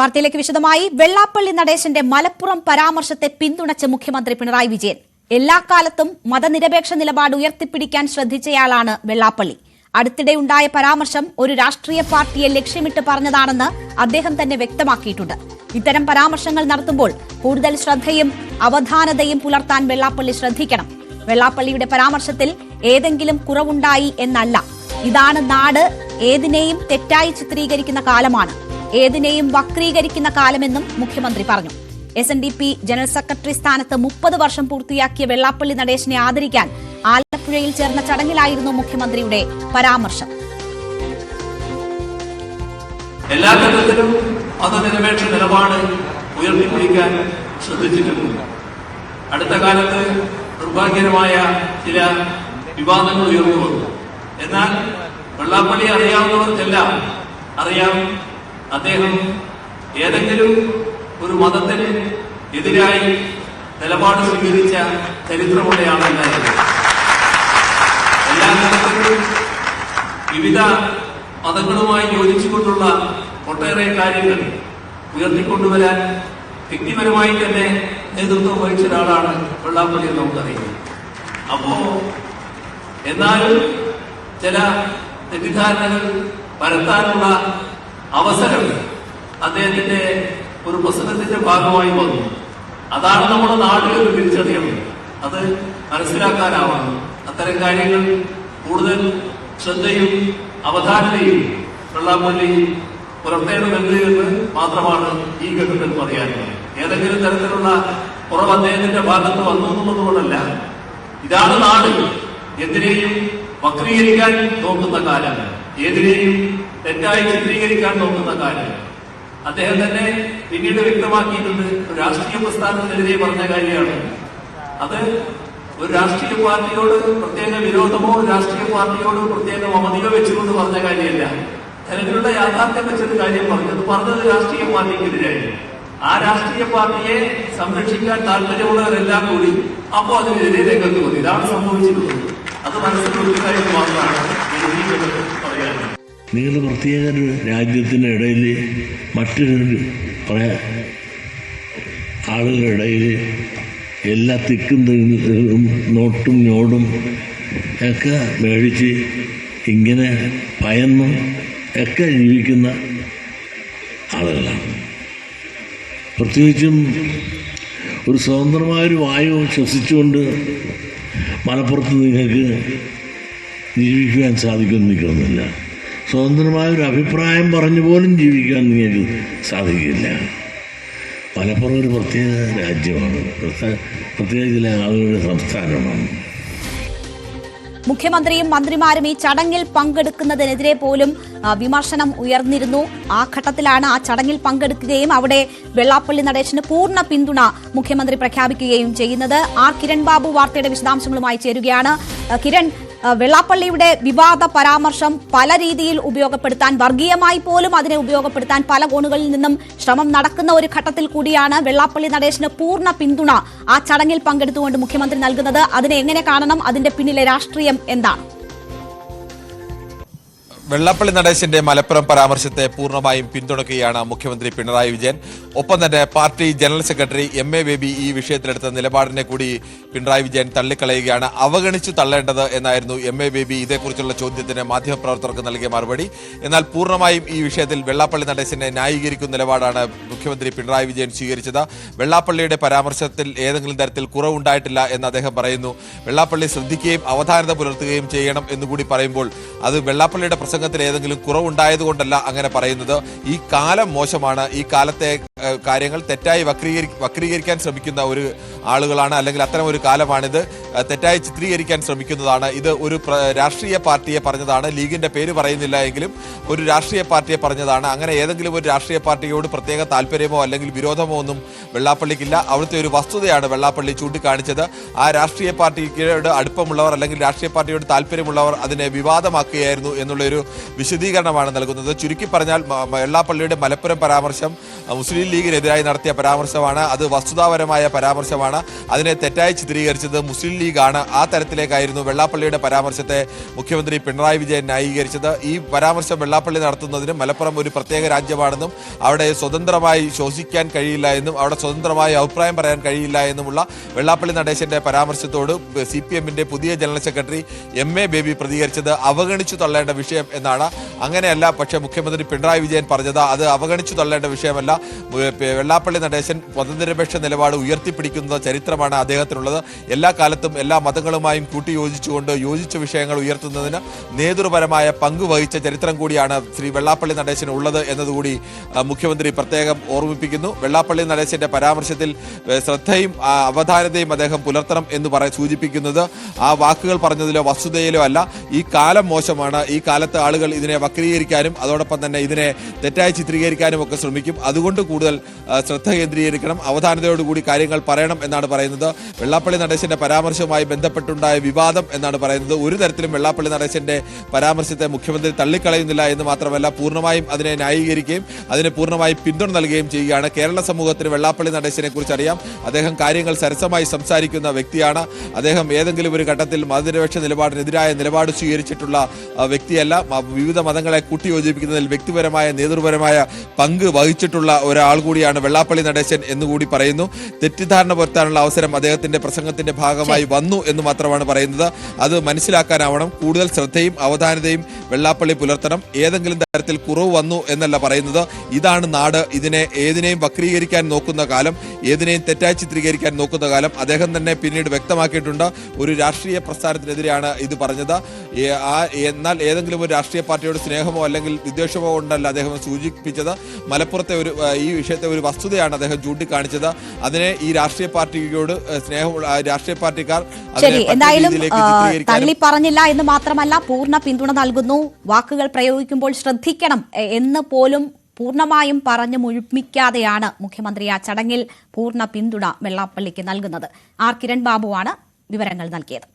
വാർത്തയിലേക്ക് വിശദമായി വെള്ളാപ്പള്ളി നടേശന്റെ മലപ്പുറം പരാമർശത്തെ പിന്തുണച്ച് മുഖ്യമന്ത്രി പിണറായി വിജയൻ. എല്ലാ കാലത്തും മതനിരപേക്ഷ നിലപാട് ഉയർത്തിപ്പിടിക്കാൻ ശ്രദ്ധിച്ചയാളാണ് വെള്ളാപ്പള്ളി. അടുത്തിടെയുണ്ടായ പരാമർശം ഒരു രാഷ്ട്രീയ പാർട്ടിയെ ലക്ഷ്യമിട്ട് പറഞ്ഞതാണെന്ന് അദ്ദേഹം തന്നെ വ്യക്തമാക്കിയിട്ടുണ്ട്. ഇത്തരം പരാമർശങ്ങൾ നടത്തുമ്പോൾ കൂടുതൽ ശ്രദ്ധയും അവധാനതയും പുലർത്താൻ വെള്ളാപ്പള്ളി ശ്രദ്ധിക്കണം. വെള്ളാപ്പള്ളിയുടെ പരാമർശത്തിൽ ഏതെങ്കിലും കുറവുണ്ടായി എന്നല്ല. ഇതാണ് നാട് ഏതിനെയും തെറ്റായി ചിത്രീകരിക്കുന്ന കാലമാണ്. ഏതിനെയും വക്രീകരിക്കുന്ന കാലമെന്നും മുഖ്യമന്ത്രി പറഞ്ഞു. S N D P general secretary സ്ഥാനത്ത് മുപ്പത് വർഷം പൂർത്തിയാക്കിയ വെള്ളാപ്പള്ളി നടേശനെ ആദരിക്കാൻ ആലപ്പുഴയിൽ ചേർന്ന ചടങ്ങിലായിരുന്നു മുഖ്യമന്ത്രിയുടെ പരാമർശം. എല്ലാ തരത്തിലും മതനിരപേക്ഷ നിലപാട് ഉയർത്തിപ്പിടിക്കാൻ ശ്രദ്ധിച്ചിട്ടുണ്ട്. അടുത്ത കാലത്ത് നിർഭാഗ്യകരമായ ചില വിവാദങ്ങൾ ഉയർന്നു വന്നു. എന്നാൽ വെള്ളാപ്പള്ളി അറിയാവുന്നവർക്കെല്ലാം അറിയാം അദ്ദേഹം ഏതെങ്കിലും ഒരു മതത്തിന് എതിരായി നിലപാട് സ്വീകരിച്ച ചരിത്രമുള്ളയാണ് എല്ലാ ഘട്ടത്തിലും വിവിധ മതങ്ങളുമായി യോജിച്ചുകൊണ്ടുള്ള ഒട്ടേറെ കാര്യങ്ങൾ ഉയർത്തിക്കൊണ്ടുവരാൻ വ്യക്തിപരമായി തന്നെ നേതൃത്വം വഹിച്ച ഒരാളാണ് വെള്ളാപ്പള്ളി എന്ന് നമുക്കറിയാം. അപ്പോ എന്നാലും ചില തെറ്റിദ്ധാരണകൾ പരത്താനുള്ള അവസരം അദ്ദേഹത്തിന്റെ ഒരു പ്രസംഗത്തിന്റെ ഭാഗമായി വന്നു. അതാണ് നമ്മുടെ നാട്ടിൽ ഒരു തിരിച്ചറിയണം അത് മനസ്സിലാക്കാനാവണം അത്തരം കാര്യങ്ങൾ കൂടുതൽ ശ്രദ്ധയും അവധാനതയും വെള്ളാപ്പള്ളി പുലർത്തേണ്ടതുണ്ട് എന്ന് മാത്രമാണ് ഈ ഘട്ടത്തിൽ പറയാനുള്ളത് ഏതെങ്കിലും തരത്തിലുള്ള കുറവ് അദ്ദേഹത്തിന്റെ ഭാഗത്ത് വന്നു എന്നുള്ളതുകൊണ്ടല്ല. ഇതാണ് നാട്. എന്തിനേയും വക്രീകരിക്കാൻ നോക്കുന്ന കാലം. ഏതിനേയും തെറ്റായി ചിത്രീകരിക്കാൻ തോന്നുന്ന കാര്യം. അദ്ദേഹം തന്നെ പിന്നീട് വ്യക്തമാക്കിയിട്ടുണ്ട് ഒരു രാഷ്ട്രീയ പ്രസ്ഥാനത്തിനെതിരെ പറഞ്ഞ കാര്യമാണ്. അത് ഒരു രാഷ്ട്രീയ പാർട്ടിയോട് പ്രത്യേക വിരോധമോ രാഷ്ട്രീയ പാർട്ടിയോട് പ്രത്യേക മമതിയോ വെച്ചുകൊണ്ട് പറഞ്ഞ കാര്യമല്ല. ജനങ്ങളുടെ യാഥാർത്ഥ്യം വെച്ചൊരു കാര്യം പറഞ്ഞു. അത് പറഞ്ഞത് രാഷ്ട്രീയ പാർട്ടിക്കെതിരായി. ആ രാഷ്ട്രീയ പാർട്ടിയെ സംരക്ഷിക്കാൻ താല്പര്യമുള്ളവരെല്ലാം കൂടി അപ്പോൾ അതിനെതിരെ രംഗത്ത് വന്നു. ഇതാണ് സംഭവിച്ചിട്ടുള്ളത്. അത് മനസ്സിൽ ഒരു കാര്യം മാത്രമാണ്. നിങ്ങൾ പ്രത്യേക ഒരു രാജ്യത്തിന്റെ ഇടയിൽ മറ്റൊരു കുറേ ആളുകളുടെ ഇടയിൽ എല്ലാ തിക്കും നോട്ടും ഞോടും ഒക്കെ മേടിച്ച് ഇങ്ങനെ ഭയന്നും ഒക്കെ ജീവിക്കുന്ന ആളുകളാണ്. പ്രത്യേകിച്ചും ഒരു സ്വതന്ത്രമായൊരു വായു ശ്വസിച്ചുകൊണ്ട് മലപ്പുറത്ത് നിങ്ങൾക്ക് ജീവിക്കുവാൻ സാധിക്കുമെന്ന് എനിക്കൊന്നുമില്ല സ്വതന്ത്രമായൊരു അഭിപ്രായം പറഞ്ഞു പോലും ജീവിക്കാൻ നിങ്ങൾക്ക് സാധിക്കില്ല. മലപ്പുറം ഒരു പ്രത്യേക രാജ്യമാണ്. പ്രത്യേക ചില ആളുകളുടെ സംസ്ഥാനമാണ്. മുഖ്യമന്ത്രിയും മന്ത്രിമാരും ഈ ചടങ്ങിൽ പങ്കെടുക്കുന്നതിനെതിരെ പോലും വിമർശനം ഉയർന്നിരുന്നു. ആ ഘട്ടത്തിലാണ് ആ ചടങ്ങിൽ പങ്കെടുക്കുകയും അവിടെ വെള്ളാപ്പള്ളി നടേശന് പൂർണ പിന്തുണ മുഖ്യമന്ത്രി പ്രഖ്യാപിക്കുകയും ചെയ്യുന്നത്. ആർ. കിരൺ ബാബു വാർത്തയുടെ വിശദാംശങ്ങളുമായി ചേരുകയാണ്. കിരൺ ആ, വെള്ളാപ്പള്ളിയുടെ വിവാദ പരാമർശം പല രീതിയിൽ ഉപയോഗപ്പെടുത്താൻ വർഗീയമായി പോലും അതിനെ ഉപയോഗപ്പെടുത്താൻ പല കോണുകളിൽ നിന്നും ശ്രമം നടക്കുന്ന ഒരു ഘട്ടത്തിൽ കൂടിയാണ് വെള്ളാപ്പള്ളി നടേശന് പൂർണ പിന്തുണ ആ ചടങ്ങിൽ പങ്കെടുത്തുകൊണ്ട് മുഖ്യമന്ത്രി നൽകുന്നത്. അതിനെ എങ്ങനെ കാണണം? അതിന്റെ പിന്നിലെ രാഷ്ട്രീയം എന്താണ്? വെള്ളാപ്പള്ളി നടേശന്റെ മലപ്പുറം പരാമർശത്തെ പൂർണമായും പിന്തുണക്കുകയാണ് മുഖ്യമന്ത്രി പിണറായി വിജയൻ. ഒപ്പം തന്നെ party general secretary M A Baby ഈ വിഷയത്തിലെടുത്ത നിലപാടിനെ കൂടി പിണറായി വിജയൻ തള്ളിക്കളയുകയാണ്. അവഗണിച്ചു തള്ളേണ്ടത് എന്നായിരുന്നു എം എ ബേബി ഇതേക്കുറിച്ചുള്ള ചോദ്യത്തിന് മാധ്യമപ്രവർത്തകർക്ക് നൽകിയ മറുപടി. എന്നാൽ പൂർണമായും ഈ വിഷയത്തിൽ വെള്ളാപ്പള്ളി നടേശനെ ന്യായീകരിക്കുന്ന നിലപാടാണ് മുഖ്യമന്ത്രി പിണറായി വിജയൻ സ്വീകരിച്ചത്. വെള്ളാപ്പള്ളിയുടെ പരാമർശത്തിൽ ഏതെങ്കിലും തരത്തിൽ കുറവുണ്ടായിട്ടില്ല എന്ന് അദ്ദേഹം പറയുന്നു. വെള്ളാപ്പള്ളി ശ്രദ്ധിക്കുകയും അവധാനത പുലർത്തുകയും ചെയ്യണം എന്നുകൂടി പറയുമ്പോൾ അത് വെള്ളാപ്പള്ളിയുടെ പ്രസംഗത്തിൽ ഏതെങ്കിലും കുറവുണ്ടായതുകൊണ്ടല്ല അങ്ങനെ പറയുന്നത്. ഈ കാലം മോശമാണ്. ഈ കാലത്തെ കാര്യങ്ങൾ തെറ്റായി വക്രീകരി വക്രീകരിക്കാൻ ശ്രമിക്കുന്ന ഒരു ആളുകളാണ് അല്ലെങ്കിൽ അത്തരം ഒരു കാലമാണിത്. തെറ്റായി ചിത്രീകരിക്കാൻ ശ്രമിക്കുന്നതാണ്. ഇത് ഒരു രാഷ്ട്രീയ പാർട്ടിയെ പറഞ്ഞതാണ്. ലീഗിന്റെ പേര് പറയുന്നില്ല എങ്കിലും ഒരു രാഷ്ട്രീയ പാർട്ടിയെ പറഞ്ഞതാണ്. അങ്ങനെ ഏതെങ്കിലും ഒരു രാഷ്ട്രീയ പാർട്ടിയോട് പ്രത്യേക താല്പര്യമോ അല്ലെങ്കിൽ വിരോധമോ ഒന്നും വെള്ളാപ്പള്ളിക്കില്ല. അവിടുത്തെ ഒരു വസ്തുതയാണ് വെള്ളാപ്പള്ളി ചൂണ്ടിക്കാണിച്ചത്. ആ രാഷ്ട്രീയ പാർട്ടിയോട് അടുപ്പമുള്ളവർ അല്ലെങ്കിൽ രാഷ്ട്രീയ പാർട്ടിയോട് താല്പര്യമുള്ളവർ അതിനെ വിവാദമാക്കുകയായിരുന്നു എന്നുള്ളൊരു വിശദീകരണമാണ് നൽകുന്നത്. ചുരുക്കി പറഞ്ഞാൽ വെള്ളാപ്പള്ളിയുടെ മലപ്പുറം പരാമർശം മുസ്ലിം ലീഗിനെതിരായി നടത്തിയ പരാമർശമാണ്. അത് വസ്തുതാപരമായ പരാമർശമാണ്. അതിനെ തെറ്റായി ചിത്രീകരിച്ചത് മുസ്ലിം ലീഗാണ്. ആ തരത്തിലേക്കായിരുന്നു വെള്ളാപ്പള്ളിയുടെ പരാമർശത്തെ മുഖ്യമന്ത്രി പിണറായി വിജയൻ ന്യായീകരിച്ചത്. ഈ പരാമർശം വെള്ളാപ്പള്ളി നടത്തുന്നതിന് മലപ്പുറം ഒരു പ്രത്യേക രാജ്യമാണെന്നും അവിടെ സ്വതന്ത്രമായി ശ്വസിക്കാൻ കഴിയില്ല എന്നും അവിടെ സ്വതന്ത്രമായി അഭിപ്രായം പറയാൻ കഴിയില്ല എന്നുമുള്ള വെള്ളാപ്പള്ളി നടേശന്റെ പരാമർശത്തോട് സി പി എമ്മിന്റെ പുതിയ general secretary M A Baby പ്രതികരിച്ചത് അവഗണിച്ചു തള്ളേണ്ട വിഷയം എന്നാണ്. അങ്ങനെയല്ല പക്ഷേ മുഖ്യമന്ത്രി പിണറായി വിജയൻ പറഞ്ഞത് അത് അവഗണിച്ചു തള്ളേണ്ട വിഷയമല്ല. വെള്ളാപ്പള്ളി നടേശൻ മതനിരപേക്ഷ നിലപാട് ഉയർത്തിപ്പിടിക്കുന്ന ചരിത്രമാണ് അദ്ദേഹത്തിനുള്ളത്. എല്ലാ കാലത്തും എല്ലാ മതങ്ങളുമായും കൂട്ടിയോജിച്ചുകൊണ്ട് യോജിച്ച വിഷയങ്ങൾ ഉയർത്തുന്നതിന് നേതൃപരമായ പങ്ക് വഹിച്ച ചരിത്രം കൂടിയാണ് ശ്രീ വെള്ളാപ്പള്ളി നടേശന് ഉള്ളത് എന്നതുകൂടി മുഖ്യമന്ത്രി പ്രത്യേകം ഓർമ്മിപ്പിക്കുന്നു. വെള്ളാപ്പള്ളി നടേശന്റെ പരാമർശത്തിൽ ശ്രദ്ധയും അവധാനതയും അദ്ദേഹം പുലർത്തണം എന്ന് പറ സൂചിപ്പിക്കുന്നത് ആ വാക്കുകൾ പറഞ്ഞതിലോ വസ്തുതയിലോ അല്ല. ഈ കാലം മോശമാണ്. ഈ കാലത്ത് ആളുകൾ ഇതിനെ വക്രീകരിക്കാനും അതോടൊപ്പം തന്നെ ഇതിനെ തെറ്റായി ചിത്രീകരിക്കാനും ഒക്കെ ശ്രമിക്കും. അതുകൊണ്ട് കൂടുതൽ ശ്രദ്ധ കേന്ദ്രീകരിക്കണം. അവധാനതയോടുകൂടി കാര്യങ്ങൾ പറയണം എന്നാണ് പറയുന്നത്. വെള്ളാപ്പള്ളി നടേശന്റെ പരാമർശവുമായി ബന്ധപ്പെട്ടുണ്ടായ വിവാദം എന്നാണ് പറയുന്നത്. ഒരു തരത്തിലും വെള്ളാപ്പള്ളി നടേശന്റെ പരാമർശത്തെ മുഖ്യമന്ത്രി തള്ളിക്കളയുന്നില്ല എന്ന് മാത്രമല്ല പൂർണമായും അതിനെ ന്യായീകരിക്കുകയും അതിന് പൂർണമായി പിന്തുണ നൽകുകയും ചെയ്യുകയാണ്. കേരള സമൂഹത്തിന് വെള്ളാപ്പള്ളി നടേശനെ കുറിച്ച് അറിയാം. അദ്ദേഹം കാര്യങ്ങൾ സരസമായി സംസാരിക്കുന്ന വ്യക്തിയാണ്. അദ്ദേഹം ഏതെങ്കിലും ഒരു ഘട്ടത്തിൽ മതനിരപേക്ഷ നിലപാടിനെതിരായ നിലപാട് സ്വീകരിച്ചിട്ടുള്ള വ്യക്തിയല്ല. വിവിധ മതങ്ങളെ കൂട്ടിയോജിപ്പിക്കുന്നതിൽ വ്യക്തിപരമായ നേതൃപരമായ പങ്ക് വഹിച്ചിട്ടുള്ള ഒരാൾ കൂടിയാണ് വെള്ളാപ്പള്ളി നടേശൻ എന്നുകൂടി പറയുന്നു. തെറ്റിദ്ധാരണ പുരത്താനുള്ള അവസരം അദ്ദേഹത്തിന്റെ പ്രസംഗത്തിന്റെ ഭാഗമായി വന്നു എന്ന് മാത്രമാണ് പറയുന്നത്. അത് മനസ്സിലാക്കാനാവണം. കൂടുതൽ ശ്രദ്ധയും അവധാനതയും വെള്ളാപ്പള്ളി പുലർത്തണം. ഏതെങ്കിലും തരത്തിൽ കുറവ് വന്നു എന്നല്ല പറയുന്നത്. ഇതാണ് നാട്. ഇതിനെ ഏതിനെയും വക്രീകരിക്കാൻ നോക്കുന്ന കാലം. ഏതിനെയും തെറ്റായി ചിത്രീകരിക്കാൻ നോക്കുന്ന കാലം. അദ്ദേഹം തന്നെ പിന്നീട് വ്യക്തമാക്കിയിട്ടുണ്ട്. ഒരു രാഷ്ട്രീയ പ്രസ്ഥാനത്തിനെതിരെയാണ് ഇത് പറഞ്ഞത്. എന്നാൽ ഏതെങ്കിലും ഒരു രാഷ്ട്രീയ പാർട്ടിയോട് സ്നേഹമോ അല്ലെങ്കിൽ വിദ്വേഷമോ ഉണ്ടല്ല അദ്ദേഹം സൂചിപ്പിച്ചത്. മലപ്പുറത്തെ ഒരു ഈ വിഷയത്തെ ഒരു വസ്തുതയാണ് അദ്ദേഹം ചൂണ്ടിക്കാണിച്ചത്. അതിനെ ഈ രാഷ്ട്രീയ പാർട്ടിയോട് സ്നേഹമുള്ള രാഷ്ട്രീയ പാർട്ടിക്കാർ ശരി എന്തായാലും തള്ളി പറഞ്ഞില്ല എന്ന് മാത്രമല്ല പൂർണ പിന്തുണ നൽകുന്നു. വാക്കുകൾ പ്രയോഗിക്കുമ്പോൾ ശ്രദ്ധിക്കണം എന്ന് പോലും പൂർണമായും പറഞ്ഞു മുഴുമിക്കാതെയാണ് മുഖ്യമന്ത്രി ആ ചടങ്ങിൽ പൂർണ പിന്തുണ വെള്ളാപ്പള്ളിക്ക് നൽകുന്നത്. ആർ കിരൺ ബാബുവാണ് വിവരങ്ങൾ നൽകിയത്.